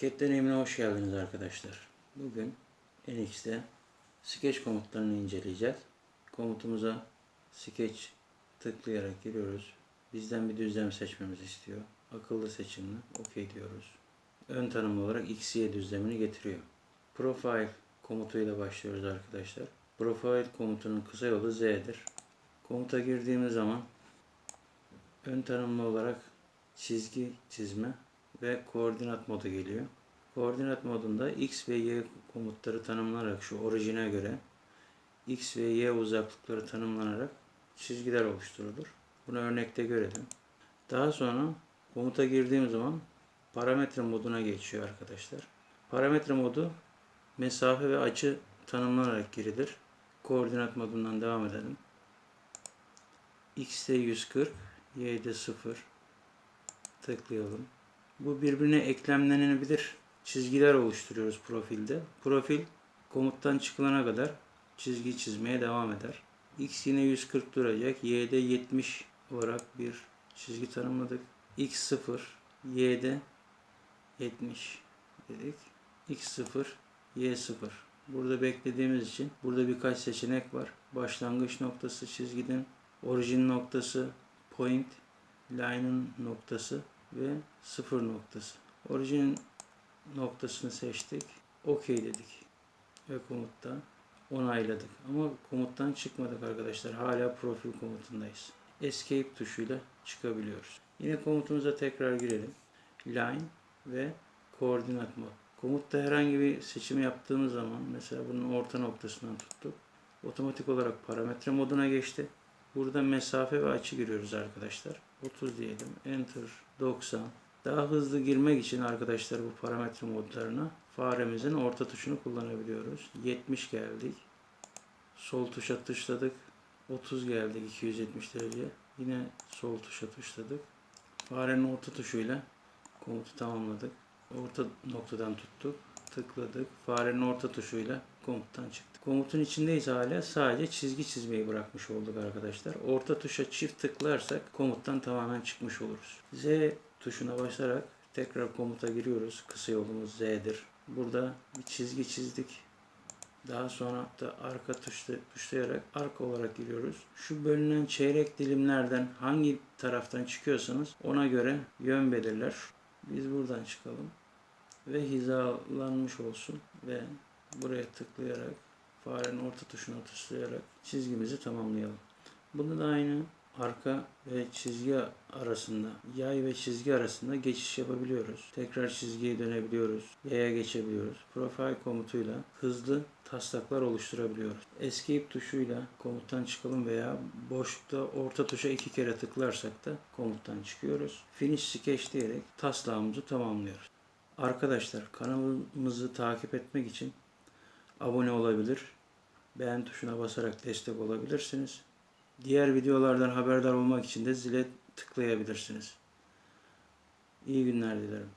Cat deneyimine hoş geldiniz arkadaşlar. Bugün NX'te sketch komutlarını inceleyeceğiz. Komutumuza sketch tıklayarak giriyoruz. Bizden bir düzlem seçmemizi istiyor. Akıllı seçimli OK diyoruz. Ön tanım olarak XY düzlemini getiriyor. Profile komutuyla başlıyoruz arkadaşlar. Profile komutunun kısa yolu Z'dir. Komuta girdiğimiz zaman ön tanımlı olarak çizgi çizme ve koordinat modu geliyor. Koordinat modunda x ve y komutları tanımlanarak şu orijine göre x ve y uzaklıkları tanımlanarak çizgiler oluşturulur. Bunu örnekte görelim. Daha sonra komuta girdiğim zaman parametre moduna geçiyor arkadaşlar. Parametre modu mesafe ve açı tanımlanarak girilir. Koordinat modundan devam edelim. x'te 140, y'de 0 tıklayalım. Bu birbirine eklemlenebilir çizgiler oluşturuyoruz profilde. Profil komuttan çıkılana kadar çizgi çizmeye devam eder. X yine 140 duracak. Y'de 70 olarak bir çizgi tanımladık. X 0, Y'de 70 dedik. X 0, Y 0. Burada beklediğimiz için burada birkaç seçenek var. Başlangıç noktası çizginin, orijin noktası, point, line'ın noktası ve sıfır noktası. Orijin noktasını seçtik. OK dedik. Ve komutta onayladık. Ama komuttan çıkmadık arkadaşlar. Hala profil komutundayız. Escape tuşuyla çıkabiliyoruz. Yine komutumuza tekrar girelim. Line ve koordinat mod. Komutta herhangi bir seçim yaptığımız zaman mesela bunun orta noktasından tuttuk. Otomatik olarak parametre moduna geçti. Burada mesafe ve açı giriyoruz arkadaşlar. 30 diyelim. Enter 90. Daha hızlı girmek için arkadaşlar bu parametre modlarına faremizin orta tuşunu kullanabiliyoruz. 70 geldik. Sol tuşa tuşladık. 30 geldik 270 derece. Yine sol tuşa tuşladık. Farenin orta tuşuyla komutu tamamladık. Orta noktadan tuttuk. Tıkladık. Farenin orta tuşuyla komuttan çıktık. Komutun içindeyiz hala. Sadece çizgi çizmeyi bırakmış olduk arkadaşlar. Orta tuşa çift tıklarsak komuttan tamamen çıkmış oluruz. Z tuşuna basarak tekrar komuta giriyoruz. Kısa yolumuz Z'dir. Burada bir çizgi çizdik. Daha sonra da arka tuşla, tuşlayarak arka olarak giriyoruz. Şu bölünen çeyrek dilimlerden hangi taraftan çıkıyorsanız ona göre yön belirler. Biz buradan çıkalım. Ve hizalanmış olsun. Ve buraya tıklayarak farenin orta tuşuna tuşlayarak çizgimizi tamamlayalım. Bunu da aynı arka ve çizgi arasında, yay ve çizgi arasında geçiş yapabiliyoruz. Tekrar çizgiye dönebiliyoruz. Yaya geçebiliyoruz. Profile komutuyla hızlı taslaklar oluşturabiliyoruz. Escape tuşuyla komuttan çıkalım veya boşlukta orta tuşa iki kere tıklarsak da komuttan çıkıyoruz. Finish Sketch diyerek taslağımızı tamamlıyoruz. Arkadaşlar kanalımızı takip etmek için abone olabilir, beğen tuşuna basarak destek olabilirsiniz. Diğer videolardan haberdar olmak için de zile tıklayabilirsiniz. İyi günler dilerim.